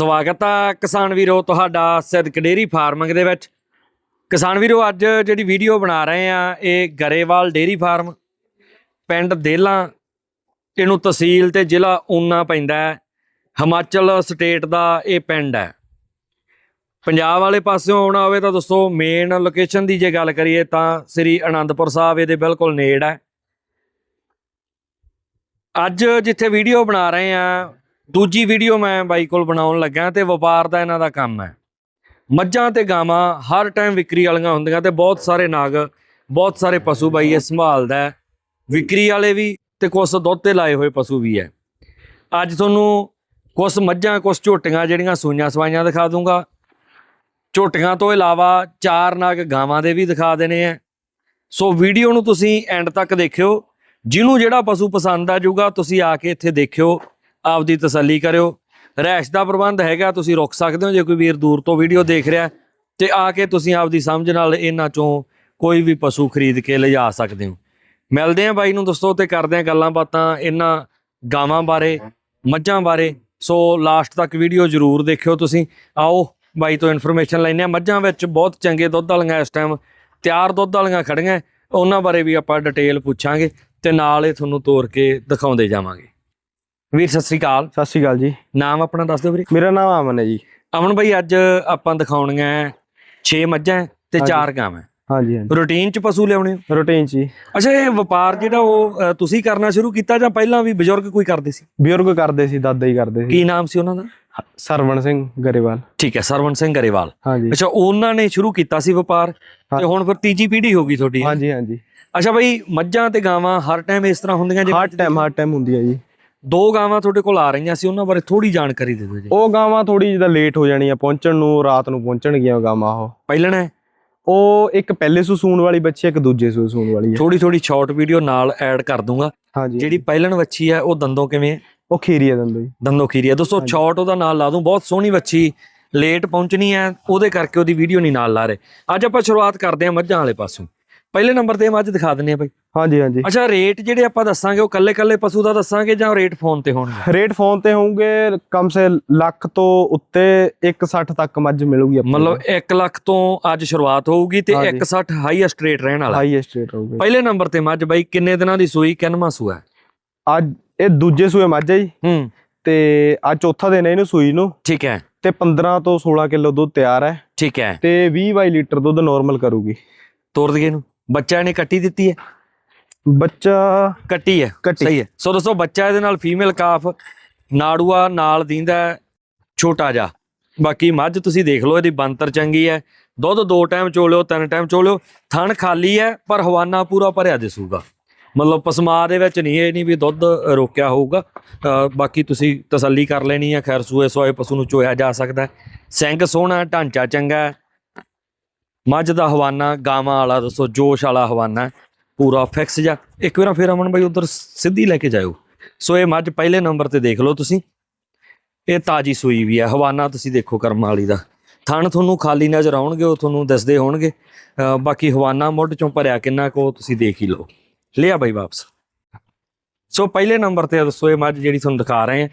ਸਵਾਗਤ ਆ ਕਿਸਾਨ ਵੀਰੋ, ਤੁਹਾਡਾ ਸਿੱਧਕ ਡੇਰੀ ਫਾਰਮਿੰਗ ਦੇ ਵਿੱਚ। ਕਿਸਾਨ ਵੀਰੋ, ਅੱਜ ਜਿਹੜੀ ਵੀਡੀਓ ਬਣਾ ਰਹੇ ਆ, ਇਹ ਗਰੇਵਾਲ ਡੇਰੀ ਫਾਰਮ, ਪਿੰਡ ਦੇਲਾ, ਇਹਨੂੰ ਤਹਿਸੀਲ ਤੇ ਜ਼ਿਲ੍ਹਾ ਊਨਾ ਪੈਂਦਾ ਹੈ। ਹਿਮਾਚਲ ਸਟੇਟ ਦਾ ਇਹ ਪਿੰਡ ਹੈ। ਪੰਜਾਬ ਵਾਲੇ ਪਾਸਿਓਂ ਆਉਣਾ ਹੋਵੇ ਤਾਂ ਦੋਸਤੋ ਮੇਨ ਲੋਕੇਸ਼ਨ ਦੀ ਜੇ ਗੱਲ ਕਰੀਏ ਤਾਂ ਸ੍ਰੀ ਅਨੰਦਪੁਰ ਸਾਹਿਬ ਇਹਦੇ ਬਿਲਕੁਲ ਨੇੜ ਹੈ। ਅੱਜ ਜਿੱਥੇ ਵੀਡੀਓ ਬਣਾ ਰਹੇ ਆ ਦੂਜੀ ਵੀਡੀਓ ਮੈਂ ਬਾਈ ਕੋਲ ਬਣਾਉਣ ਲੱਗਾ ਤੇ ਵਪਾਰ ਦਾ ਇਹਨਾਂ ਦਾ ਕੰਮ ਹੈ। ਮੱਝਾਂ ਤੇ ਗਾਵਾਂ ਹਰ ਟਾਈਮ ਵਿਕਰੀ ਵਾਲੀਆਂ ਹੁੰਦੀਆਂ ਤੇ ਬਹੁਤ ਸਾਰੇ ਨਾਗ, ਬਹੁਤ ਸਾਰੇ ਪਸ਼ੂ ਬਾਈ ਇਹ ਸੰਭਾਲਦਾ ਵਿਕਰੀ ਵਾਲੇ ਵੀ ਤੇ ਕੁਝ ਦੁੱਧ ਤੇ ਲਾਏ ਹੋਏ ਪਸ਼ੂ ਵੀ ਹੈ। ਅੱਜ ਤੁਹਾਨੂੰ ਕੁਝ ਮੱਝਾਂ ਕੁਝ ਝੋਟੀਆਂ ਜਿਹੜੀਆਂ ਸੂਈਆਂ ਸਵਾਈਆਂ ਦਿਖਾ ਦੂੰਗਾ। ਝੋਟੀਆਂ ਤੋਂ ਇਲਾਵਾ ਚਾਰ ਨਾਗ ਗਾਵਾਂ ਦੇ ਵੀ ਦਿਖਾ ਦੇਣੇ ਆ ਸੋ ਵੀਡੀਓ ਨੂੰ ਤੁਸੀਂ ਐਂਡ ਤੱਕ ਦੇਖਿਓ। ਜਿਹਨੂੰ ਜਿਹੜਾ ਪਸ਼ੂ ਪਸੰਦ ਆ ਜਾਊਗਾ, ਤੁਸੀਂ ਆ ਕੇ ਇੱਥੇ ਦੇਖਿਓ। ਆਪਦੀ ਤਸੱਲੀ ਕਰਿਓ। ਰਹਿਸ਼ ਦਾ ਪ੍ਰਬੰਧ ਹੈਗਾ ਤੁਸੀਂ ਰੁਕ ਸਕਦੇ ਹੋ ਜੇ ਕੋਈ ਵੀਰ ਦੂਰ ਤੋਂ ਵੀਡੀਓ ਦੇਖ ਰਿਹਾ ਹੈ, ਤੇ ਆ ਕੇ ਤੁਸੀਂ ਆਪਦੀ ਸਮਝ ਨਾਲ ਇਹਨਾਂ ਚੋਂ ਕੋਈ ਵੀ ਪਸ਼ੂ ਖਰੀਦ ਕੇ ਲਿਜਾ ਸਕਦੇ ਹੋ। ਮਿਲਦੇ ਆ ਬਾਈ ਨੂੰ ਦੋਸਤੋ ਤੇ ਕਰਦੇ ਆ ਗੱਲਾਂ ਬਾਤਾਂ ਇਹਨਾਂ ਗਾਵਾਂ ਬਾਰੇ ਮੱਝਾਂ ਬਾਰੇ। ਸੋ ਲਾਸਟ ਤੱਕ ਵੀਡੀਓ ਜ਼ਰੂਰ ਦੇਖਿਓ ਤੁਸੀਂ। ਆਓ ਬਾਈ ਤੋਂ ਇਨਫੋਰਮੇਸ਼ਨ ਲੈਣੇ ਆ ਮੱਝਾਂ ਵਿੱਚ ਬਹੁਤ ਚੰਗੇ ਦੁੱਧ ਵਾਲੀਆਂ ਇਸ ਟਾਈਮ ਤਿਆਰ ਦੁੱਧ ਵਾਲੀਆਂ ਖੜੀਆਂ। ਉਹਨਾਂ ਬਾਰੇ ਵੀ ਆਪਾਂ ਡਿਟੇਲ ਪੁੱਛਾਂਗੇ ਤੇ ਨਾਲ ਇਹ ਤੁਹਾਨੂੰ ਤੋਰ ਕੇ ਦਿਖਾਉਂਦੇ ਜਾਵਾਂਗੇ। ਵੀਰ ਸਤਿ ਸ੍ਰੀ ਅਕਾਲ। ਸਤਿ ਸ਼੍ਰੀ ਅਕਾਲ ਜੀ। ਨਾਮ ਆਪਣਾ ਦੱਸ ਦਿਓ ਵੀਰੇ। ਮੇਰਾ ਨਾਮ ਅਮਨ ਹੈ ਜੀ। ਅਮਨ ਭਾਈ ਅੱਜ ਆਪਾਂ ਦਿਖਾਉਣੀਆਂ 6 ਮੱਝਾਂ ਤੇ ਹਾਂਜੀ। 4 ਗਾਵਾਂ ਹਾਂਜੀ ਹਾਂਜੀ। ਰੂਟੀਨ ਚ ਪਸ਼ੂ ਲਿਆਉਣੇ ਰੂਟੀਨ ਚ ਜੀ। ਅੱਛਾ ਇਹ ਵਪਾਰ ਜਿਹੜਾ ਉਹ ਤੁਸੀਂ ਕਰਨਾ ਸ਼ੁਰੂ ਕੀਤਾ ਜਾਂ ਪਹਿਲਾਂ ਵੀ ਬਜ਼ੁਰਗ ਕੋਈ ਕਰਦੇ ਸੀ? ਬਜ਼ੁਰਗ ਕਰਦੇ ਸੀ ਦਾਦਾ ਹੀ ਕਰਦੇ ਸੀ। ਕੀ ਨਾਮ ਸੀ ਉਹਨਾਂ ਦਾ? ਸਰਵਣ ਸਿੰਘ ਗਰੇਵਾਲ। ਠੀਕ ਹੈ ਸਰਵਣ ਸਿੰਘ ਗਰੇਵਾਲ। ਹਾਂਜੀ। ਅੱਛਾ ਉਹਨਾਂ ਨੇ ਸ਼ੁਰੂ ਕੀਤਾ ਸੀ ਵਪਾਰ ਤੇ। ਹੁਣ ਫਿਰ ਤੀਜੀ ਪੀੜ੍ਹੀ ਹੋ ਗਈ ਤੁਹਾਡੀ ਹਾਂਜੀ ਹਾਂਜੀ। ਅੱਛਾ ਭਾਈ ਮੱਝਾਂ ਤੇ ਗਾਵਾਂ ਹਰ ਟਾਈਮ ਇਸ ਤਰ੍ਹਾਂ ਹੁੰਦੀਆਂ ਹਰ ਟਾਈਮ ਹਰ ਟਾਈਮ ਹੁੰਦੀ ਹੈ ਜੀ। ਦੋ ਗਾਵਾਂ ਤੁਹਾਡੇ ਕੋਲ ਆ ਰਹੀਆਂ ਸੀ ਉਹਨਾਂ ਬਾਰੇ ਥੋੜੀ ਜਾਣਕਾਰੀ ਦੇ ਦਿਓ ਜੀ। ਉਹ ਗਾਵਾਂ ਥੋੜੀ ਜਿਹਾ ਲੇਟ ਹੋ ਜਾਣੀ ਆ ਪਹੁੰਚਣ ਨੂੰ ਰਾਤ ਨੂੰ ਪਹੁੰਚਣਗੀਆਂ ਉਹ ਗਾਵਾਂ ਉਹ। ਪਹਿਲਣ ਹੈ? ਉਹ ਇੱਕ ਪਹਿਲੇ ਸੂ ਸੂਣ ਵਾਲੀ ਬੱਚੀ ਇੱਕ ਦੂਜੇ ਸੂ ਸੂਣ ਵਾਲੀ ਹੈ। ਥੋੜੀ ਥੋੜੀ ਸ਼ਾਰਟ ਵੀਡੀਓ ਨਾਲ ਐਡ ਕਰ ਦੂੰਗਾ। ਹਾਂਜੀ। ਜਿਹੜੀ ਪਹਿਲਣ ਵੱਛੀ ਹੈ ਉਹ ਦੰਦੋਂ ਕਿਵੇਂ ਹੈ? ਉਹ ਖੀਰੀ ਆ ਦੰਦੋ ਜੀ। ਦੰਦੋਂ ਖੀਰੀ ਹੈ। ਦੋਸਤੋ। ਸ਼ਾਰਟ ਉਹਦਾ ਨਾਲ ਲਾ ਦੂੰ ਬਹੁਤ ਸੋਹਣੀ ਵੱਛੀ ਲੇਟ ਪਹੁੰਚਣੀ ਹੈ ਉਹਦੇ ਕਰਕੇ ਉਹਦੀ ਵੀਡੀਓ ਨਹੀਂ ਨਾਲ ਲਾ ਰਹੇ। ਅੱਜ ਆਪਾਂ ਸ਼ੁਰੂਆਤ ਕਰਦੇ ਹਾਂ ਮੱਝਾਂ ਵਾਲੇ ਪਾਸੋਂ। ਪਹਿਲੇ ਨੰਬਰ ਤੇ ਮੱਝ ਦਿਖਾ ਦਿੰਨੇ ਆ ਬਾਈ। ਹਾਂਜੀ ਹਾਂਜੀ। ਅੱਛਾ ਰੇਟ ਜਿਹੜੇ ਆਪਾਂ ਦੱਸਾਂਗੇ ਉਹ ਕੱਲੇ ਕੱਲੇ ਪਸ਼ੂ ਦਾ ਦੱਸਾਂਗੇ ਜਾਂ ਰੇਟ ਫੋਨ ਤੇ ਹੋਣਗੇ? ਰੇਟ ਫੋਨ ਤੇ ਹੋਣਗੇ ਕਮ ਸੇ ਲੱਖ ਤੋਂ ਉੱਤੇ 160 ਤੱਕ ਮੱਝ ਮਿਲੂਗੀ ਆਪਾਂ ਮਤਲਬ 1 ਲੱਖ ਤੋਂ ਅੱਜ ਸ਼ੁਰੂਆਤ ਹੋਊਗੀ ਤੇ ਹਾਂਜੀ। 160 ਹਾਈਐਸਟ ਰੇਟ ਰਹਿਣ ਵਾਲਾ। ਹਾਈਐਸਟ ਰੇਟ ਹੋਊਗਾ। ਪਹਿਲੇ ਨੰਬਰ ਤੇ ਮੱਝ ਬਾਈ ਕਿੰਨੇ ਦਿਨਾਂ ਦੀ ਸੂਈ ਕਿੰਨਵਾਂ ਸੂਆ? ਹੈ? ਅੱਜ ਇਹ ਦੂਜੇ ਸੂਏ ਮੱਝ ਹੈ ਜੀ। ਹੂੰ। ਤੇ ਅੱਜ ਚੌਥਾ ਦਿਨ ਹੈ ਇਹਨੂੰ ਸੂਈ ਨੂੰ। ਠੀਕ ਹੈ। ਤੇ 15 ਤੋਂ 16 ਕਿਲੋ ਦੁੱਧ ਤਿਆਰ ਹੈ। ਠੀਕ ਹੈ। ਤੇ 20 22 ਲੀਟਰ ਦੁੱਧ ਨਾਰਮਲ ਕਰੂਗੀ। ਤੋਰ ਦਈਏ ਨੂੰ ਬੱਚਾ ਨੇ ਕੱਟੀ ਦਿੱਤੀ ਹੈ? ਬੱਚਾ ਕੱਟੀ ਹੈ ਕੱਟੀ। ਸਹੀ ਹੈ। ਸੋ ਦੋਸਤੋ ਬੱਚਾ ਇਹਦੇ ਨਾਲ ਫੀਮੇਲ ਕਾਫ ਨਾੜੂਆ ਨਾਲ ਦਿੰਦਾ ਹੈ, ਛੋਟਾ ਜਿਹਾ। ਬਾਕੀ ਮੱਝ ਤੁਸੀਂ ਦੇਖ ਲਓ ਇਹਦੀ ਬੰਤਰ ਚੰਗੀ ਹੈ। ਦੁੱਧ ਦੋ ਟਾਈਮ ਚੋਲਿਓ ਤਿੰਨ ਟਾਈਮ ਚੋਲਿਓ। ਥਣ ਖਾਲੀ ਹੈ ਪਰ ਹਵਾਨਾ ਪੂਰਾ ਭਰਿਆ ਦਿਸੂਗਾ। ਮਤਲਬ ਪਸਮਾ ਦੇ ਵਿੱਚ ਨਹੀਂ ਇਹ ਨਹੀਂ ਵੀ ਦੁੱਧ ਰੋਕਿਆ ਹੋਊਗਾ। ਬਾਕੀ ਤੁਸੀਂ ਤਸੱਲੀ ਕਰ ਲੈਣੀ ਹੈ ਖੈਰ ਸੂਏ ਸੋਏ ਪਸ਼ੂ ਨੂੰ ਚੋਇਆ ਜਾ ਸਕਦਾ ਹੈ। ਸਿੰਘ ਸੋਹਣਾ ਢਾਂਚਾ ਚੰਗਾ ਹੈ। ਮੱਝ ਦਾ ਹਵਾਨਾ, ਗਾਵਾਂ ਵਾਲਾ ਦੱਸੋ, ਜੋਸ਼ ਵਾਲਾ ਹਵਾਨਾ, ਪੂਰਾ ਫਿਕਸ ਜਾ ਇੱਕ ਵਾਰ ਫਿਰ ਅਮਨ ਬਾਈ ਉਧਰ ਸਿੱਧੀ ਲੈ ਕੇ ਜਾਇਓ। ਸੋ ਇਹ ਮੱਝ ਪਹਿਲੇ ਨੰਬਰ ਤੇ ਦੇਖ ਲਓ ਤੁਸੀਂ। ਇਹ ਤਾਜੀ ਸੂਈ ਵੀ ਹੈ ਹਵਾਨਾ ਤੁਸੀਂ ਦੇਖੋ ਕਰਮ ਵਾਲੀ ਦਾ। ਥਣ ਤੁਹਾਨੂੰ ਖਾਲੀ ਨਜ਼ਰ ਆਉਣਗੇ, ਉਹ ਤੁਹਾਨੂੰ ਦੱਸਦੇ ਹੋਣਗੇ। ਬਾਕੀ ਹਵਾਨਾ ਮੁੱਢ ਚੋਂ ਭਰਿਆ ਕਿੰਨਾ ਕੋ, ਉਹ ਤੁਸੀਂ ਦੇਖ ਹੀ ਲਓ। ਲਿਆ ਬਾਈ ਵਾਪਸ। ਸੋ ਪਹਿਲੇ ਨੰਬਰ ਤੇ ਦੱਸੋ ਇਹ ਮੱਝ ਜਿਹੜੀ ਤੁਹਾਨੂੰ ਦਿਖਾ ਰਹੇ ਆ।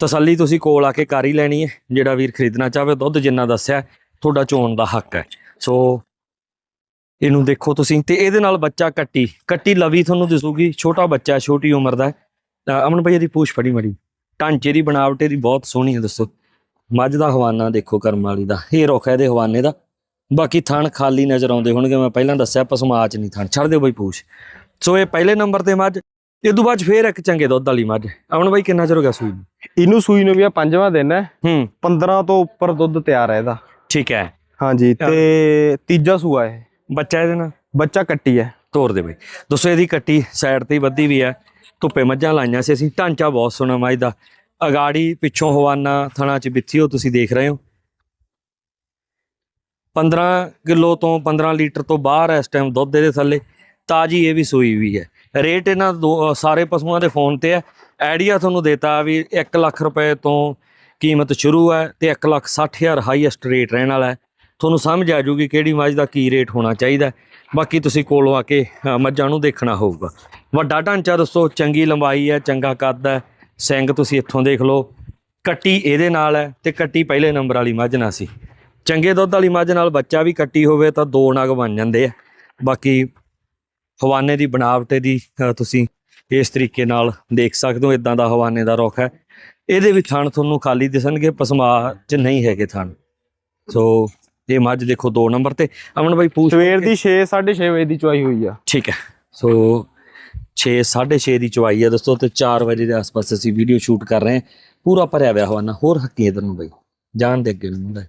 ਤਸੱਲੀ ਤੁਸੀਂ ਕੋਲ ਆ ਕੇ ਕਰ ਹੀ ਲੈਣੀ ਹੈ। ਜਿਹੜਾ ਵੀਰ ਖਰੀਦਣਾ ਚਾਹਵੇ ਦੁੱਧ ਜਿੰਨਾ ਦੱਸਿਆ, ਤੁਹਾਡਾ ਚੋਣ ਦਾ ਹੱਕ ਹੈ। ਸੋ ਇਹਨੂੰ ਦੇਖੋ ਤੁਸੀਂ ਤੇ ਇਹਦੇ ਨਾਲ ਬੱਚਾ ਕੱਟੀ ਕੱਟੀ ਲਵੀ ਤੁਹਾਨੂੰ ਦਿਸੂਗੀ ਛੋਟਾ ਬੱਚਾ ਛੋਟੀ ਉਮਰ ਦਾ ਅਮਨ ਭਾਈ ਦੀ ਪੂਛ ਫੜੀ ਮੜੀ। ਢਾਂਚੇ ਦੀ ਬਣਾਵਟ ਇਹਦੀ ਬਹੁਤ ਸੋਹਣੀ ਹੈ ਦੱਸੋ। ਮੱਝ ਦਾ ਹਵਾਨਾ ਦੇਖੋ ਕਰਮ ਵਾਲੀ ਦਾ ਇਹ ਰੁੱਖ ਹੈ ਇਹਦੇ ਹਵਾਨੇ ਦਾ। ਬਾਕੀ ਥਣ ਖਾਲੀ ਨਜ਼ਰ ਆਉਂਦੇ ਹੋਣਗੇ ਮੈਂ ਪਹਿਲਾਂ ਦੱਸਿਆ ਪਸਮਾਚ ਨਹੀਂ ਥਣ ਛੱਡ ਦਿਓ ਬਈ ਪੂਛ। ਸੋ ਇਹ ਪਹਿਲੇ ਨੰਬਰ ਤੇ ਮੱਝ ਇਹ ਤੋਂ ਬਾਅਦ ਫੇਰ ਇੱਕ ਚੰਗੇ ਦੁੱਧ ਵਾਲੀ ਮੱਝ। ਅਮਨ ਭਾਈ ਕਿੰਨਾ ਚਿਰ ਹੋ ਗਿਆ ਸੂਈ ਨੂੰ? ਇਹਨੂੰ ਸੂਈ ਨੂੰ ਵੀ ਆ ਪੰਜਵਾਂ ਦਿਨ ਹੈ। ਹੂੰ। 15 ਤੋਂ ਉੱਪਰ ਦੁੱਧ ਤਿਆਰ ਹੈ ਇਹਦਾ। ਠੀਕ ਹੈ। ਹਾਂਜੀ ਤੇ ਤੀਜਾ ਸੂਆ ਹੈ ਬੱਚਾ ਇਹਦੇ ਨਾਲ? ਬੱਚਾ ਕੱਟੀ ਹੈ। ਤੋਰ ਦੇ ਬਈ। ਦੋਸਤੋ ਇਹਦੀ ਕੱਟੀ ਸਾਈਡ ਤੇ ਹੀ ਵੱਧੀ ਵੀ ਹੈ। ਧੁੱਪੇ ਮੱਝਾਂ ਲਾਈਆਂ ਸੀ ਅਸੀਂ। ਢਾਂਚਾ ਬਹੁਤ ਸੋਹਣਾ ਮੱਝ ਦਾ। ਅਗਾੜੀ ਪਿੱਛੋਂ ਹਵਾਨਾ ਥਣਾ ਚ ਬਿੱਥੀ ਉਹ ਤੁਸੀਂ ਦੇਖ ਰਹੇ ਹੋ। 15 ਕਿਲੋ ਤੋਂ 15 ਲੀਟਰ ਤੋਂ ਬਾਹਰ ਇਸ ਟਾਈਮ ਦੁੱਧ ਇਹਦੇ ਥੱਲੇ। ਤਾਜੀ ਇਹ ਵੀ ਸੂਈ ਵੀ ਹੈ। ਰੇਟ ਇਹਨਾਂ ਸਾਰੇ ਪਸ਼ੂਆਂ ਦੇ ਫੋਨ ਤੇ ਹੈ। ਆਈਡੀਆ ਤੁਹਾਨੂੰ ਦੇਤਾ ਵੀ 1 ਲੱਖ ਰੁਪਏ ਤੋਂ ਕੀਮਤ ਸ਼ੁਰੂ ਹੈ ਤੇ 1 ਲੱਖ 60 ਹਜ਼ਾਰ ਹਾਈਐਸਟ ਰੇਟ ਰਹਿਣ ਵਾਲਾ ਹੈ। ਤੁਹਾਨੂੰ ਸਮਝ ਆ ਜੂਗੀ ਕਿਹੜੀ ਮੱਝ ਦਾ ਕੀ ਰੇਟ ਹੋਣਾ ਚਾਹੀਦਾ। ਬਾਕੀ ਤੁਸੀਂ ਕੋਲੋਂ ਆ ਕੇ ਮੱਝਾਂ ਨੂੰ ਦੇਖਣਾ ਹੋਊਗਾ। ਵੱਡਾ ਢਾਂਚਾ ਦੱਸੋ, ਚੰਗੀ ਲੰਬਾਈ ਹੈ, ਚੰਗਾ ਕੱਦ ਹੈ, ਸਿੰਗ ਤੁਸੀਂ ਇੱਥੋਂ ਦੇਖ ਲਓ। ਕੱਟੀ ਇਹਦੇ ਨਾਲ ਹੈ ਤੇ ਕੱਟੀ ਪਹਿਲੇ ਨੰਬਰ ਵਾਲੀ ਮੱਝ ਨਾਲ ਸੀ। ਚੰਗੇ ਦੁੱਧ ਵਾਲੀ ਮੱਝ ਨਾਲ ਬੱਚਾ ਵੀ ਕੱਟੀ ਹੋਵੇ ਤਾਂ ਦੋ ਨਗ ਬਣ ਜਾਂਦੇ ਆ। ਬਾਕੀ ਹਵਾਨੇ ਦੀ ਬਣਾਵਟ ਦੀ ਤੁਸੀਂ ਇਸ ਤਰੀਕੇ ਨਾਲ ਦੇਖ ਸਕਦੇ ਹੋ ਇਦਾਂ ਦਾ ਹਵਾਨੇ ਦਾ ਰੁੱਖ ਹੈ। ਇਹਦੇ ਵੀ ਥਣ ਤੁਹਾਨੂੰ ਖਾਲੀ ਦਿਸਣਗੇ, ਪਸਮਾ ਚ ਨਹੀਂ ਹੈਗੇ ਥਣ। ਸੋ ਇਹ ਮੱਝ ਦੇਖੋ 2 ਨੰਬਰ ਤੇ ਅਮਨ ਬਾਈ ਪੂਛ ਸਵੇਰ ਦੀ 6 6:30 ਵਜੇ ਦੀ ਚੁਆਈ ਹੋਈ ਆ। ਠੀਕ ਹੈ। ਸੋ 6 6:30 ਦੀ ਚਵਾਈ ਹੈ ਦੋਸਤੋ ਤੇ 4 ਵਜੇ ਦੇ ਆਸ-ਪਾਸ ਅਸੀਂ ਵੀਡੀਓ ਸ਼ੂਟ ਕਰ ਰਹੇ ਹਾਂ। ਪੂਰਾ ਭਰਿਆ ਹੋਇਆ ਹਵਾਨਾ ਹੋਰ ਹੱਕੀ ਇਧਰ ਨੂੰ ਬਈ। ਜਾਣ ਦੇ ਅੱਗੇ ਨੂੰ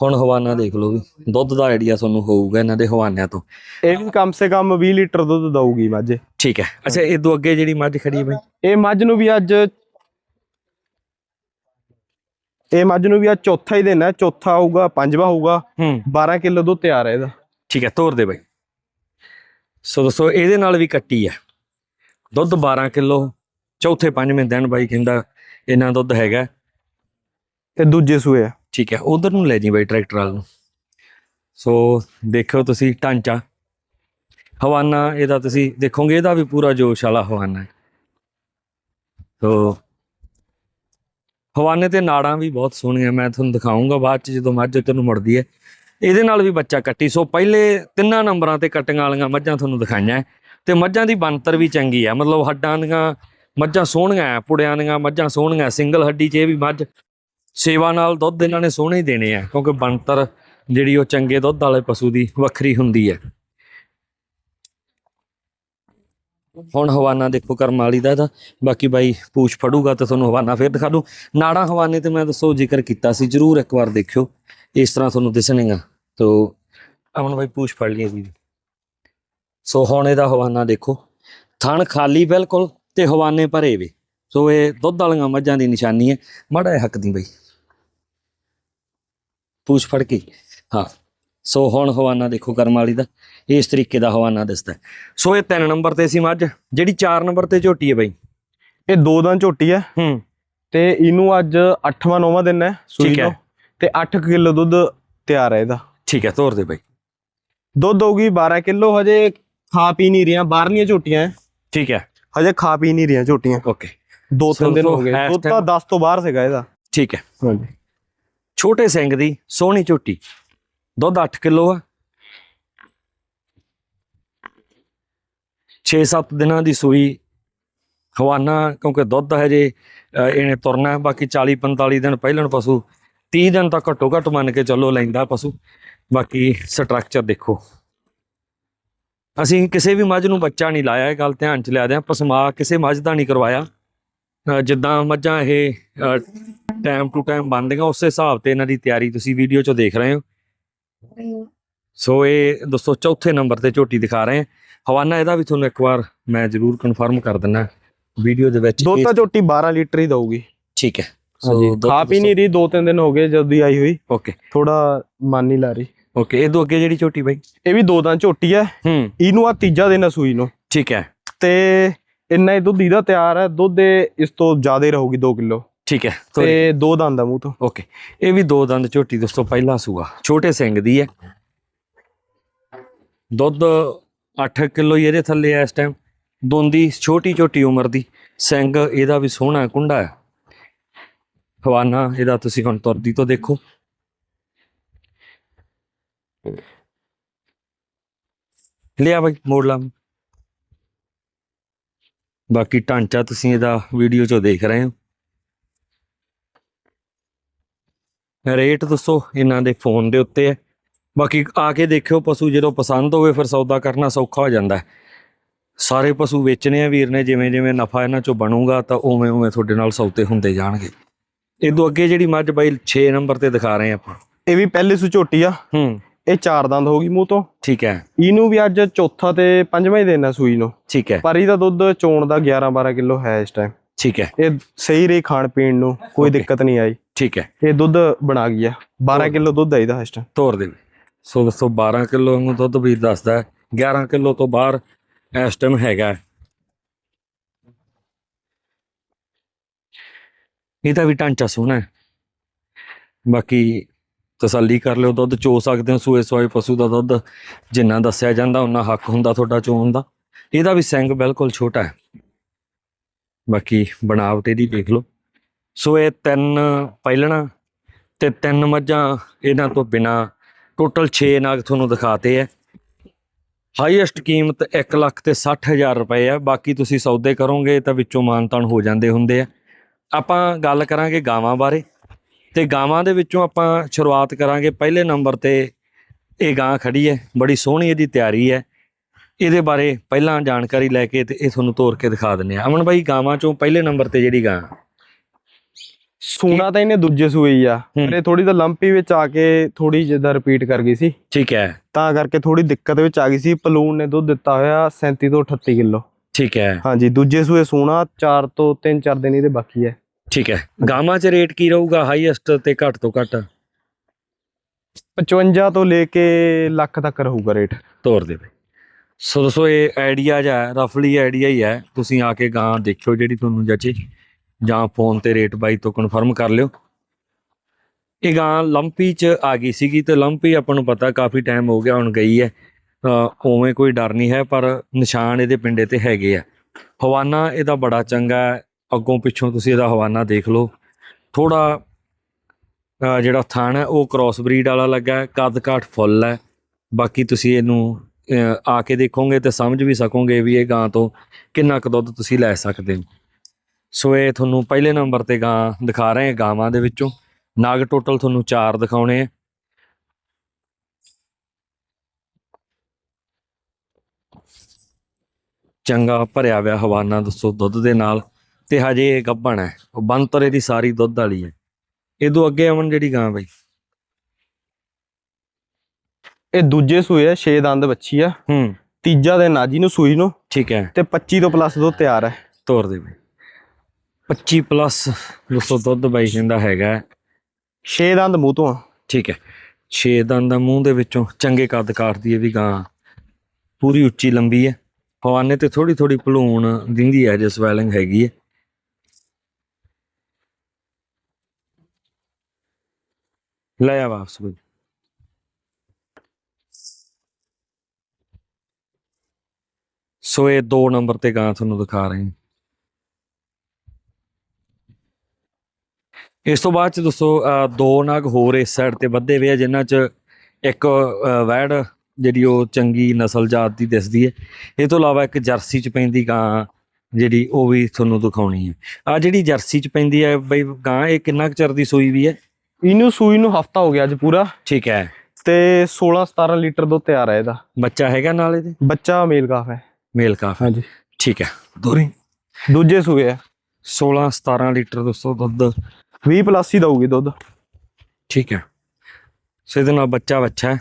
ਹੁਣ ਹਵਾਨਾ ਦੇਖ ਲਓ ਵੀ ਦੁੱਧ ਦਾ ਆਈਡੀਆ ਤੁਹਾਨੂੰ ਹੋਊਗਾ ਇਹਨਾਂ ਦੇ ਹਵਾਨਿਆਂ ਤੋਂ। ਇਹ ਵੀ ਕਮ ਸੇ ਕਮ 20 ਲੀਟਰ ਦੁੱਧ ਦਊਗੀ ਮੱਝ। ਠੀਕ ਹੈ। ਅੱਛਾ ਇਹ ਤੋਂ ਅੱਗੇ ਜਿਹੜੀ ਮੱਝ ਖੜੀ ਹੈ ਬਈ? ਇਹ ਮੱਝ ਨੂੰ ਵੀ ਅੱਜ ਇਹ ਮੱਝ ਨੂੰ ਵੀ ਅੱਜ ਚੌਥਾ ਹੀ ਦਿਨ ਹੈ ਚੌਥਾ ਹੋਊਗਾ ਪੰਜਵਾਂ ਹੋਊਗਾ ਹੂੰ। 12 ਕਿਲੋ ਦੁੱਧ ਤਿਆਰ ਹੈ ਇਹਦਾ। ਠੀਕ ਹੈ ਤੋਰ ਦੇ ਬਈ। ਸੋ ਦੋਸਤੋ ਇਹਦੇ ਨਾਲ ਵੀ ਕੱਟੀ ਹੈ। ਦੁੱਧ 12 ਕਿਲੋ ਚੌਥੇ ਪੰਜਵੇਂ ਦਿਨ ਬਾਈ ਕਹਿੰਦਾ ਇਹਨਾਂ ਦੁੱਧ ਹੈਗਾ। ਤੇ ਦੂਜੇ ਸੂਏ ਆ। ਠੀਕ ਹੈ ਉਧਰ ਨੂੰ ਲੈ ਜੀ ਬਾਈ ਟਰੈਕਟਰ ਵਾਲ ਨੂੰ। ਸੋ ਦੇਖੋ ਤੁਸੀਂ ਢਾਂਚਾ। ਹਵਾਨਾ ਇਹਦਾ ਤੁਸੀਂ ਦੇਖੋਗੇ ਇਹਦਾ ਵੀ ਪੂਰਾ ਜੋਸ਼ ਵਾਲਾ ਹਵਾਨਾ ਹੈ। ਸੋ ਹਵਾਨੇ ਤੇ ਨਾੜਾਂ ਵੀ ਬਹੁਤ ਸੋਹਣੀਆਂ, ਮੈਂ ਤੁਹਾਨੂੰ ਦਿਖਾਉਂਗਾ ਬਾਅਦ ਚ ਜਦੋਂ ਮੱਝ ਤੈਨੂੰ ਮੁੜਦੀ ਹੈ। ਇਹਦੇ ਨਾਲ ਵੀ ਬੱਚਾ ਕੱਟੀ, ਸੋ ਪਹਿਲੇ ਤਿੰਨਾਂ ਨੰਬਰਾਂ ਤੇ ਕੱਟੀਆਂ ਵਾਲੀਆਂ ਮੱਝਾਂ ਤੁਹਾਨੂੰ ਦਿਖਾਈਆਂ ਹੈ। ਤੇ ਮੱਝਾਂ ਦੀ ਬਣਤਰ ਵੀ ਚੰਗੀ ਹੈ, ਮਤਲਬ ਹੱਡਾਂ ਦੀਆਂ ਮੱਝਾਂ ਸੋਹਣੀਆਂ ਪੁੜਿਆਂ ਦੀਆਂ ਮੱਝਾਂ ਸੋਹਣੀਆਂ ਸਿੰਗਲ ਹੱਡੀ 'ਚ ਇਹ ਵੀ ਮੱਝ ਸੇਵਾ ਨਾਲ ਦੁੱਧ ਇਹਨਾਂ ਨੇ ਸੋਹਣੇ ਹੀ ਦੇਣੇ ਆ ਕਿਉਂਕਿ ਬਣਤਰ ਜਿਹੜੀ ਉਹ ਚੰਗੇ ਦੁੱਧ ਵਾਲੇ ਪਸ਼ੂ ਦੀ ਵੱਖਰੀ ਹੁੰਦੀ ਹੈ। ਹੁਣ ਹਵਾਨਾ ਦੇਖੋ ਕਰਮਾਲੀ ਦਾ ਇਹਦਾ। ਬਾਕੀ ਬਾਈ ਪੂਛ ਫੜੂਗਾ ਤਾਂ ਤੁਹਾਨੂੰ ਹਵਾਨਾ ਫੇਰ ਦਿਖਾ ਦੂੰ। ਨਾੜਾਂ ਹਵਾਨੇ ਤੇ ਮੈਂ ਦੱਸੋ ਜ਼ਿਕਰ ਕੀਤਾ ਸੀ, ਜਰੂਰ ਇੱਕ ਵਾਰ ਦੇਖਿਓ। ਇਸ ਤਰ੍ਹਾਂ ਤੁਹਾਨੂੰ ਦਿਸਣੇਗਾ ਤੋ ਅਮਨ ਬਾਈ ਪੂਛ ਫੜ ਲਈ ਜੀ। ਸੋ ਹੁਣ ਇਹਦਾ ਹਵਾਨਾ ਦੇਖੋ। ਥਣ ਖਾਲੀ ਬਿਲਕੁਲ ਤੇ ਹਵਾਨੇ ਭਰੇ ਵੇ। ਸੋ ਇਹ ਦੁੱਧ ਵਾਲੀਆਂ ਮੱਝਾਂ ਦੀ ਨਿਸ਼ਾਨੀ ਹੈ। ਮਾੜਾ ਜਿਹਾ ਹੱਕ ਦੀ ਬਈ। ਪੂਛ ਫੜ ਕੇ। ਹਾਂ। ਸੋ ਹੁਣ ਹਵਾਨਾ ਦੇਖੋ ਕਰਮ ਵਾਲੀ ਦਾ ਇਸ ਤਰੀਕੇ ਦਾ ਹਵਾਨਾ ਦਿਸਦਾ। ਸੋ ਇਹ 3 ਨੰਬਰ ਤੇ ਸੀ ਮੱਝ ਜਿਹੜੀ 4 ਨੰਬਰ ਤੇ ਝੋਟੀ ਹੈ ਬਈ। ਇਹ ਦੋ ਦਿਨ ਝੋਟੀ ਹੈ। ਹੂੰ। ਤੇ ਇਹਨੂੰ ਅੱਜ 8ਵਾਂ 9ਵਾਂ ਦਿਨ ਹੈ ਸੂਈ ਠੀਕ ਹੈ। ਨੂੰ। ਤੇ 8 ਕਿਲੋ ਦੁੱਧ ਤਿਆਰ ਹੈ ਇਹਦਾ। ਠੀਕ ਹੈ ਤੋਰ ਦੇ ਬਈ। ਦੁੱਧ ਹੋਊਗੀ 12 ਕਿਲੋ ਹਜੇ ਖਾ ਪੀ ਨਹੀਂ ਰਹੀਆਂ ਬਾਹਰਲੀਆਂ ਝੋਟੀਆਂ ਠੀਕ ਹੈ। ਹਜੇ ਖਾ ਪੀ ਨਹੀਂ ਰਹੀਆਂ ਝੋਟੀਆਂ। ਓਕੇ। ਦੋ ਤਿੰਨ ਦਿਨ ਹੋ ਗਏ। ਦੁੱਧ ਤਾਂ 10 ਤੋਂ ਬਾਹਰ ਸੀਗਾ ਇਹਦਾ। ਠੀਕ ਹੈ। ਹਾਂਜੀ। ਛੋਟੇ ਸਿੰਘ ਦੀ ਸੋਹਣੀ ਝੋਟੀ। ਦੁੱਧ 8 ਕਿਲੋ ਆ। 6-7 ਦਿਨਾਂ ਦੀ ਸੂਈ ਹਵਾਨਾ ਕਿਉਂਕਿ ਦੁੱਧ ਹਜੇ ਇਹਨੇ ਤੁਰਨਾ ਬਾਕੀ 40-45 ਦਿਨ ਪਹਿਲਾਂ ਪਸ਼ੂ 30 ਦਿਨ ਤੱਕ ਘੱਟੋ ਘੱਟ ਮੰਨ ਕੇ ਚੱਲੋ ਲੈਂਦਾ ਪਸ਼ੂ। ਬਾਕੀ ਸਟਰਕਚਰ ਦੇਖੋ। ਅਸੀਂ ਕਿਸੇ ਵੀ ਮੱਝ ਨੂੰ ਬੱਚਾ ਨਹੀਂ ਲਾਇਆ, ਇਹ ਗੱਲ ਧਿਆਨ ਚ ਲਿਆ ਦਿਆਂ। ਪਸਮਾ ਕਿਸੇ ਮੱਝ ਦਾ ਨਹੀਂ ਕਰਵਾਇਆ। ਜਿੱਦਾਂ ਮੱਝਾਂ ਇਹ ਟਾਈਮ ਟੂ ਟਾਈਮ ਬਣਦੀਆਂ ਉਸੇ ਹਿਸਾਬ ਤੇ ਇਹਨਾਂ ਦੀ ਤਿਆਰੀ ਤੁਸੀਂ ਵੀਡੀਓ 'ਚ ਦੇਖ ਰਹੇ ਹੋ। ਸੋ ਇਹ ਦੋਸਤੋ ਚੌਥੇ ਨੰਬਰ ਤੇ ਝੋਟੀ ਦਿਖਾ ਰਹੇ ਹਾਂ। ਹਵਾਨਾ ਇਹਦਾ ਵੀ ਤੁਹਾਨੂੰ ਇੱਕ ਵਾਰ ਮੈਂ ਜ਼ਰੂਰ ਕਨਫਰਮ ਕਰ ਦਿੰਦਾ। ਵੀਡੀਓ ਦੇ ਵਿੱਚ ਦੁੱਧ ਇਹ- ਤਾਂ ਝੋਟੀ 12 ਲੀਟਰ ਹੀ ਦਊਗੀ। ਠੀਕ ਹੈ। ਦੁੱਧ ਖਾ ਪੀ ਨਹੀਂ ਰਹੀ ਦੋ ਤਿੰਨ ਦਿਨ ਹੋ ਗਏ ਜਦ ਦੀ ਆਈ ਹੋਈ। ਓਕੇ ਥੋੜਾ ਮਨ ਨਹੀਂ ਲਾ ਰਹੀ। ਓਕੇ ਇਹ ਤੋਂ ਅੱਗੇ ਜਿਹੜੀ ਝੋਟੀ ਬਾਈ? ਇਹ ਵੀ ਦੋ ਦਿਨ ਝੋਟੀ ਹੈ। ਹੂੰ। ਇਹਨੂੰ ਆ ਤੀਜਾ ਦਿਨ ਹੈ ਸੂਈ ਨੂੰ। ਠੀਕ ਹੈ। ਤੇ ਇੰਨਾ ਹੀ ਦੁੱਧ ਇਹਦਾ ਤਿਆਰ ਹੈ। ਦੁੱਧ ਇਸ ਤੋਂ ਜ਼ਿਆਦਾ ਰਹੂਗੀ 2 ਕਿਲੋ। ਠੀਕ ਹੈ। ਤੇ ਦੋ ਦੰਦ ਆ ਮੂੰਹ ਤੋਂ। ਓਕੇ ਇਹ ਵੀ ਦੋ ਦੰਦ ਝੋਟੀ ਦੋਸਤੋ ਪਹਿਲਾ ਸੂਆ ਛੋਟੇ ਸਿੰਘ ਦੀ ਹੈ। ਦੁੱਧ 8 ਕਿਲੋ ਹੀ ਇਹਦੇ ਥੱਲੇ ਆ ਇਸ ਟਾਈਮ ਦੋਂਦੀ ਛੋਟੀ ਛੋਟੀ ਉਮਰ ਦੀ ਸਿੰਘ ਇਹਦਾ ਵੀ ਸੋਹਣਾ ਕੁੰਡਾ ਹੈ ਹਵਾਨਾ ਇਹਦਾ ਤੁਸੀਂ ਹੁਣ ਤੁਰਦੀ ਤੋਂ ਦੇਖੋ। ਲਿਆ ਬਈ ਮੋੜ ਲਾ। ਬਾਕੀ ਢਾਂਚਾ ਤੁਸੀਂ ਇਹਦਾ ਵੀਡੀਓ 'ਚੋਂ ਦੇਖ ਰਹੇ ਹੋ। ਰੇਟ ਦੱਸੋ ਇਹਨਾਂ ਦੇ ਫੋਨ ਦੇ ਉੱਤੇ। ਹੈ ਬਾਕੀ ਆ ਕੇ ਦੇਖਿਓ ਪਸ਼ੂ ਜਦੋਂ ਪਸੰਦ ਹੋਵੇ ਫਿਰ ਸੌਦਾ ਕਰਨਾ ਸੌਖਾ ਹੋ ਜਾਂਦਾ ਹੈ। ਸਾਰੇ ਪਸ਼ੂ ਵੇਚਣੇ ਆ ਵੀਰ ਨੇ ਜਿਵੇਂ ਜਿਵੇਂ ਨਫਾ ਇਹਨਾਂ ਚੋਂ ਬਣੂਗਾ ਤਾਂ ਉਵੇਂ ਉਵੇਂ ਤੁਹਾਡੇ ਨਾਲ ਸੌਦੇ ਹੁੰਦੇ ਜਾਣਗੇ। ਇਦੋਂ ਅੱਗੇ ਜਿਹੜੀ ਮੱਝ ਬਾਈ 6 ਨੰਬਰ ਤੇ ਦਿਖਾ ਰਹੇ ਆਪਾਂ। ਇਹ ਵੀ ਪਹਿਲੇ ਸੂ ਝੋਟੀ ਆ। ਹੂੰ। ਇਹ ਚਾਰ ਦੰਦ ਹੋਗੀ ਮੂੰਹ ਤੋਂ। ਠੀਕ ਹੈ। ਇਹਨੂੰ ਵੀ ਅੱਜ ਚੌਥਾ ਤੇ ਪੰਜਵਾਂ ਹੀ ਦਿਨ ਹੈ ਸੂਈ ਨੂੰ। ਠੀਕ ਹੈ। ਪਰ ਇਹਦਾ ਦੁੱਧ ਚੋਣ ਦਾ 11 12 ਕਿਲੋ ਹੈ ਇਸ ਟਾਈਮ ਠੀਕ ਹੈ। ਇਹ ਸਹੀ ਰਹੀ ਖਾਣ ਪੀਣ ਨੂੰ ਕੋਈ. ਦਿੱਕਤ ਨਹੀਂ ਆਈ। ਠੀਕ ਹੈ। ਇਹ ਦੁੱਧ ਬਣਾ ਗਿਆ 12 ਕਿਲੋ ਦੁੱਧ ਹੈ ਇਹਦਾ ਇਸ ਟਾਈਮ ਤੋਰ ਦੇ। ਸੋ ਦੋਸਤੋ 12 ਕਿਲੋ ਨੂੰ ਦੁੱਧ ਵੀ ਦੱਸਦਾ ਹੈ। 11 ਕਿਲੋ ਤੋਂ ਬਾਹਰ ਇਸ ਟਾਈਮ ਹੈਗਾ। ਇਹਦਾ ਵੀ ਢਾਂਚਾ ਸੋਹਣਾ ਹੈ। ਬਾਕੀ ਤਸੱਲੀ ਕਰ ਲਿਓ ਦੁੱਧ ਚੋ ਸਕਦੇ ਹੋ ਸੂਏ ਸੋਏ ਪਸ਼ੂ ਦਾ ਦੁੱਧ। ਜਿੰਨਾ ਦੱਸਿਆ ਜਾਂਦਾ ਉਹਨਾਂ ਹੱਕ ਹੁੰਦਾ ਤੁਹਾਡਾ ਚੋਣ ਦਾ। ਇਹਦਾ ਵੀ ਸਿੰਘ ਬਿਲਕੁਲ ਛੋਟਾ ਹੈ। ਬਾਕੀ ਬਣਾਵਟ ਇਹਦੀ ਦੇਖ ਲਓ। ਸੋ ਇਹ ਤਿੰਨ ਪਹਿਲਣਾ ਤੇ ਤਿੰਨ ਮੱਝਾਂ ਇਹਨਾਂ ਤੋਂ ਬਿਨਾ ਟੋਟਲ 6 ਨਾਗ ਤੁਹਾਨੂੰ ਦਿਖਾਤੇ ਹੈ ਹਾਈਐਸਟ ਕੀਮਤ 1 ਲੱਖ ਤੇ 60000 ਰੁਪਏ ਆ। ਬਾਕੀ ਤੁਸੀਂ ਸੌਦੇ ਕਰੋਗੇ ਤਾਂ ਵਿੱਚੋਂ ਮਾਨਤਾਨ ਹੋ ਜਾਂਦੇ ਹੁੰਦੇ ਆ। ਆਪਾਂ ਗੱਲ ਕਰਾਂਗੇ ਗਾਵਾਂ ਬਾਰੇ ਤੇ ਗਾਵਾਂ ਦੇ ਵਿੱਚੋਂ ਆਪਾਂ ਸ਼ੁਰੂਆਤ ਕਰਾਂਗੇ। ਪਹਿਲੇ ਨੰਬਰ ਤੇ ਇਹ ਗਾਂ ਖੜੀ ਹੈ, ਬੜੀ ਸੋਹਣੀ ਇਹਦੀ ਤਿਆਰੀ ਹੈ। ਇਹਦੇ ਬਾਰੇ ਪਹਿਲਾਂ ਜਾਣਕਾਰੀ ਲੈ ਕੇ ਤੇ ਇਹ ਤੁਹਾਨੂੰ ਤੋਰ ਕੇ ਦਿਖਾ ਦਿੰਨੇ ਆ। ਅਮਨ ਬਾਈ, ਗਾਵਾਂ ਚੋਂ ਪਹਿਲੇ ਨੰਬਰ ਤੇ ਜਿਹੜੀ ਗਾਂ? ਸੂਣਾ ਤਾਂ ਇਹਨੇ ਦੂਜੇ ਸੂਏ ਹੀ। ਆ ਪਰ ਇਹ ਥੋੜੀ ਤਾਂ ਲੰਪੀ ਵਿੱਚ ਆ ਕੇ ਥੋੜੀ ਜਿੱਦਾਂ ਰਿਪੀਟ ਕਰ ਗਈ ਸੀ। ਠੀਕ ਹੈ। ਤਾਂ ਕਰਕੇ ਥੋੜੀ ਦਿੱਕਤ ਵਿੱਚ ਆ ਗਈ ਸੀ। ਪਲੂਨ ਨੇ ਦੁੱਧ ਦਿੱਤਾ ਹੋਇਆ 37 ਤੋਂ 38 ਕਿਲੋ। ਠੀਕ ਹੈ। ਹਾਂਜੀ ਦੂਜੇ ਸੂਏ ਸੂਣਾ 4 ਤੋਂ 3-4 ਦਿਨ ਇਹਦੇ ਬਾਕੀ ਹੈ। ਠੀਕ ਹੈ। ਗਾਵਾਂ 'ਚ ਰੇਟ ਕੀ ਰਹੂਗਾ? ਹਾਈਐਸਟ ਤੇ ਘੱਟ ਤੋਂ ਘੱਟ? 55 ਤੋਂ ਲੈ ਕੇ ਲੱਖ ਤੱਕ ਰਹੂਗਾ ਰੇਟ ਤੋਰ ਦੇ ਬਈ ਸੋ ਦੋਸਤੋ ਇਹ ਆਈਡੀਆ ਜਾਂ ਰਫਲੀ ਆਈਡੀਆ ਹੀ ਹੈ। ਤੁਸੀਂ ਆ ਕੇ ਗਾਂ ਦੇਖਿਓ ਜਿਹੜੀ ਤੁਹਾਨੂੰ ਜੱਚੇ ਜਾਂ ਫੋਨ ਤੇ ਰੇਟ ਬਾਈ ਤੋਂ ਕਨਫਰਮ ਕਰ ਲਿਓ। ਇਹ ਗਾਂ ਲੰਪੀ ਚ ਆ ਗਈ ਸੀਗੀ ਤੇ ਲੰਪੀ ਆਪਾਂ ਨੂੰ ਪਤਾ ਕਾਫੀ ਟਾਈਮ ਹੋ ਗਿਆ ਹੁਣ ਗਈ ਹੈ। ਉਵੇਂ ਕੋਈ ਡਰ ਨਹੀਂ ਹੈ, ਪਰ ਨਿਸ਼ਾਨ ਇਹਦੇ ਪਿੰਡੇ ਤੇ ਹੈਗੇ ਆ। ਹਵਾਨਾ ਇਹਦਾ ਬੜਾ ਚੰਗਾ ਹੈ। ਅੱਗੋਂ ਪਿੱਛੋਂ ਤੁਸੀਂ ਇਹਦਾ ਹਵਾਨਾ ਦੇਖ ਲਓ। ਥੋੜਾ ਜਿਹੜਾ ਥਾਣ ਹੈ, ਉਹ ਕ੍ਰਾਸ ਬਰੀਡ ਵਾਲਾ ਲੱਗਾ ਹੈ। ਕੱਦ ਕਾਠ ਫੁੱਲ ਹੈ। ਬਾਕੀ ਤੁਸੀਂ ਇਹਨੂੰ ਆ ਕੇ ਦੇਖੋਗੇ ਤੇ ਸਮਝ ਵੀ ਸਕੋਗੇ ਵੀ ਇਹ ਗਾਂ ਤੋਂ ਕਿੰਨਾ ਕੁ ਦੁੱਧ ਤੁਸੀਂ ਲੈ ਸਕਦੇ ਹੋ। ਸੋ ਇਹ ਤੁਹਾਨੂੰ ਪਹਿਲੇ ਨੰਬਰ ਤੇ ਗਾਂ ਦਿਖਾ ਰਹੇ ਹਾਂ ਗਾਵਾਂ ਦੇ ਵਿੱਚੋਂ। ਨਾਗ ਟੋਟਲ ਤੁਹਾਨੂੰ 4 ਦਿਖਾਉਣੇ ਆ। ਚੰਗਾ ਭਰਿਆ ਹੋਇਆ ਹਵਾਨਾ ਦੱਸੋ ਦੁੱਧ ਦੇ ਨਾਲ। ਤੇ ਹਜੇ ਇਹ ਗੱਭਣ ਹੈ। ਉਹ ਬੰਤਰੇ ਦੀ ਸਾਰੀ ਦੁੱਧ ਵਾਲੀ ਹੈ। ਇਹਦੋਂ ਅੱਗੇ ਅਮਨ ਜਿਹੜੀ ਗਾਂ ਬਈ? ਇਹ ਦੂਜੇ ਸੂਏ ਆ 6 ਦੰਦ ਬੱਚੀ ਆ। ਹੂੰ। ਤੀਜਾ ਦਿਨ ਆ ਜੀ ਨੂੰ ਸੂਈ ਨੂੰ। ਠੀਕ ਹੈ। ਤੇ 25 ਤੋਂ ਪਲੱਸ ਦੁੱਧ ਤਿਆਰ ਹੈ। ਤੋਰ ਦੇ ਬਈ। 25 ਪਲੱਸ ਦੱਸੋ ਦੁੱਧ ਬਾਈ ਕਹਿੰਦਾ ਹੈਗਾ 6 ਦੰਦ ਮੂੰਹ ਤੋਂ ਆ। ਠੀਕ ਹੈ। 6 ਦੰਦ ਦਾ ਮੂੰਹ ਦੇ ਵਿੱਚੋਂ ਚੰਗੇ ਕੱਦ ਕਾਟਦੀ ਹੈ ਵੀ ਗਾਂ ਪੂਰੀ ਉੱਚੀ ਲੰਬੀ ਹੈ। ਹਵਾਨੇ ਤੇ ਥੋੜੀ ਥੋੜੀ ਭਲੂਣ ਦਿੰਦੀ ਹੈ ਜੇ ਸਵੈਲਿੰਗ ਹੈਗੀ ਹੈ। ਲੈ ਆ ਵਾਪਸ ਬਈ। ਸੋ ਇਹ 2 ਨੰਬਰ ਤੇ ਗਾਂ ਤੁਹਾਨੂੰ ਦਿਖਾ ਰਹੇ ਹਾਂ। ਇਸ ਤੋਂ ਬਾਅਦ ਚ ਦੋਸਤੋ ਦੋ ਨਾਗ ਹੋਰ ਇਸ ਸਾਈਡ ਤੇ ਵੱਧੇ ਹੋਏ ਆ ਜਿਨ੍ਹਾਂ ਚ ਇੱਕ ਵੈੜ ਜਿਹੜੀ ਉਹ ਚੰਗੀ ਨਸਲ ਜਾਤ ਦੀ ਦਿਸਦੀ ਹੈ। ਇਹ ਤੋਂ ਇਲਾਵਾ ਇੱਕ ਜਰਸੀ ਚ ਪੈਂਦੀ ਗਾਂ ਜਿਹੜੀ ਉਹ ਵੀ ਤੁਹਾਨੂੰ ਦਿਖਾਉਣੀ ਹੈ। ਆ ਜਿਹੜੀ ਜਰਸੀ ਚ ਪੈਂਦੀ ਹੈ ਬਈ ਗਾਂ ਇਹ ਕਿੰਨਾ ਕੁ ਚਿਰ ਦੀ ਸੂਈ ਵੀ ਹੈ? ਇਹਨੂੰ ਸੂਈ ਨੂੰ ਹਫਤਾ ਹੋ ਗਿਆ ਅੱਜ ਪੂਰਾ। ਠੀਕ ਹੈ। ਤੇ 16 17 ਲੀਟਰ ਦੁੱਧ ਤਿਆਰ ਹੈ ਇਹਦਾ। ਬੱਚਾ ਹੈਗਾ ਨਾਲ ਇਹਦੇ? ਬੱਚਾ ਮੇਲ ਕਾਫ ਹੈ। ਮੇਲ ਕਾਫ ਹਾਂਜੀ। ਠੀਕ ਹੈ। ਦੋਰੀ ਦੂਜੇ ਸੂਏ ਆ 16 17 ਲੀਟਰ ਦੋਸਤੋ ਦੁੱਧ। 20 ਪਲੱਸ ਹੀ ਦਊਗੀ ਦੁੱਧ। ਠੀਕ ਹੈ। ਸੋ ਇਹਦੇ ਨਾਲ ਬੱਚਾ ਬੱਚਾ ਹੈ।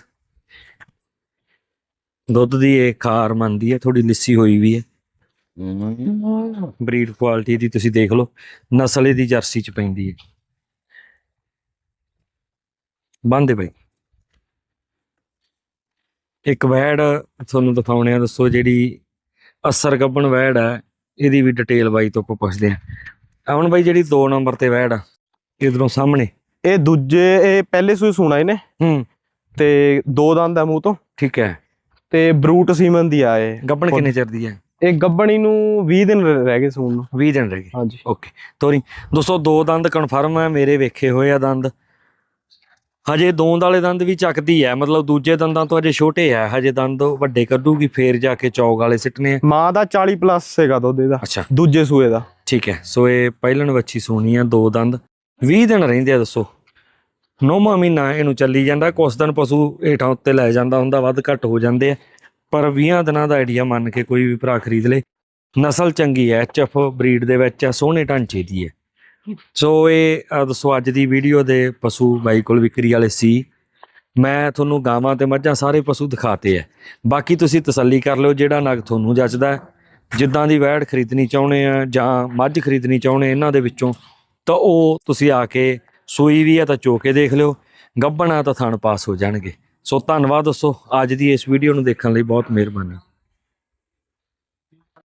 ਦੁੱਧ ਦੀ ਇਹ ਖਾਰ ਮੰਨਦੀ ਹੈ ਥੋੜੀ ਲਿੱਸੀ ਹੋਈ ਵੀ ਹੈ। ਬਰੀਡ ਕੁਆਲਿਟੀ ਦੀ ਤੁਸੀਂ ਦੇਖ ਲਓ, ਨਸਲ ਇਹਦੀ ਜਰਸੀ ਚ ਪੈਂਦੀ ਹੈ। ਬੰਦੇ ਬਈ। ਇੱਕ ਵੈੜ ਤੁਹਾਨੂੰ ਦਿਖਾਉਣੇ ਆ, ਦੱਸੋ ਜਿਹੜੀ ਅਸਰ ਗੱਬਣ ਵੈੜ ਹੈ, ਇਹਦੀ ਵੀ ਡਿਟੇਲ ਬਾਈ ਤੋਂ ਪੁੱਛਦੇ ਆ ਹੁਣ ਬਾਈ, ਜਿਹੜੀ 2 ਨੰਬਰ ਤੇ ਵੈੜ ਆ ਇਧਰੋਂ ਸਾਹਮਣੇ? ਇਹ ਦੂਜੇ ਇਹ ਪਹਿਲੇ ਸੂਏ ਸੁਣਾ ਇਹਨੇ। ਹੂੰ। ਤੇ ਦੋ ਦੰਦ ਆ ਮੂੰਹ ਤੋਂ। ਠੀਕ ਹੈ। ਤੇ ਬਰੂਟ ਸੀਮਨ ਦੀ ਆ ਇਹ। ਗੱਬਣ ਕਿੰਨੇ ਚਿਰ ਦੀ ਹੈ? ਇਹ ਗੱਬਣੀ ਨੂੰ 20 ਦਿਨ ਰਹਿ ਰਹਿ ਗਏ ਸੂਣ ਨੂੰ। 20 ਦਿਨ ਰਹਿ ਗਏ। ਹਾਂਜੀ। ਓਕੇ। ਤੋਰੀ ਦੋਸਤੋ ਦੋ ਦੰਦ ਕਨਫਰਮ ਹੈ ਮੇਰੇ ਵੇਖੇ ਹੋਏ ਆ ਦੰਦ। ਹਜੇ ਦੋਂਦ ਵਾਲੇ ਦੰਦ ਵੀ ਚੱਕਦੀ ਹੈ। ਮਤਲਬ ਦੂਜੇ ਦੰਦਾਂ ਤੋਂ ਅਜੇ ਛੋਟੇ ਆ ਹਜੇ ਦੰਦ ਵੱਡੇ ਕੱਢੂਗੀ ਫੇਰ ਜਾ ਕੇ ਚੌਕ ਵਾਲੇ ਸਿੱਟਨੇ ਆ। ਮਾਂ ਦਾ 40 ਪਲੱਸ ਹੈਗਾ ਦੁੱਧ ਇਹਦਾ। ਅੱਛਾ। ਦੂਜੇ ਸੂਏ ਦਾ। ਠੀਕ ਹੈ। ਸੋ ਇਹ ਪਹਿਲਣ ਵੱਛੀ ਸੋਣੀ ਆ ਦੋ ਦੰਦ। 20 ਦਿਨ ਰਹਿੰਦੇ ਆ ਦੱਸੋ। ਨੌਵਾਂ ਮਹੀਨਾ ਇਹਨੂੰ ਚੱਲੀ ਜਾਂਦਾ, ਕੁਛ ਦਿਨ ਪਸ਼ੂ ਹੇਠਾਂ ਉੱਤੇ ਲੈ ਜਾਂਦਾ ਹੁੰਦਾ, ਵੱਧ ਘੱਟ ਹੋ ਜਾਂਦੇ ਆ। ਪਰ 20 ਦਿਨਾਂ ਦਾ ਆਈਡੀਆ ਮੰਨ ਕੇ ਕੋਈ ਵੀ ਭਰਾ ਖਰੀਦ ਲੇ। ਨਸਲ ਚੰਗੀ ਹੈ ਐਚਐਫ ਬਰੀਡ ਦੇ ਵਿੱਚ ਆ ਸੋਹਣੇ ਢਾਂਚੇ ਦੀ ਹੈ ਸੋ ਇਹ ਦੱਸੋ, ਅੱਜ ਦੀ ਵੀਡੀਓ ਦੇ ਪਸ਼ੂ ਬਾਈ ਕੋਲ ਵਿਕਰੀ ਵਾਲੇ ਸੀ। ਮੈਂ ਤੁਹਾਨੂੰ ਗਾਵਾਂ ਤੇ ਮੱਝਾਂ ਸਾਰੇ ਪਸ਼ੂ ਦਿਖਾਤੇ ਆ ਬਾਕੀ ਤੁਸੀਂ ਤਸੱਲੀ ਕਰ ਲਿਓ, ਜਿਹੜਾ ਨਗ ਤੁਹਾਨੂੰ ਜੱਚਦਾ ਜਿੱਦਾਂ ਦੀ ਵੈੜ ਖਰੀਦਣੀ ਚਾਹੁੰਦੇ ਆ ਜਾਂ ਮੱਝ ਖਰੀਦਣੀ ਚਾਹੁੰਦੇ ਇਹਨਾਂ ਦੇ ਵਿੱਚੋਂ ਤਾਂ ਉਹ ਤੁਸੀਂ ਆ ਕੇ ਸੂਈ ਵੀ ਆ ਤਾਂ ਚੋ ਕੇ ਦੇਖ ਲਿਓ, ਗੱਭਣਾ ਤਾਂ ਥਣ ਪਾਸ ਹੋ ਜਾਣਗੇ। ਸੋ ਧੰਨਵਾਦ ਦੋਸਤੋ, ਅੱਜ ਦੀ ਇਸ ਵੀਡੀਓ ਨੂੰ ਦੇਖਣ ਲਈ ਬਹੁਤ ਮਿਹਰਬਾਨੀ।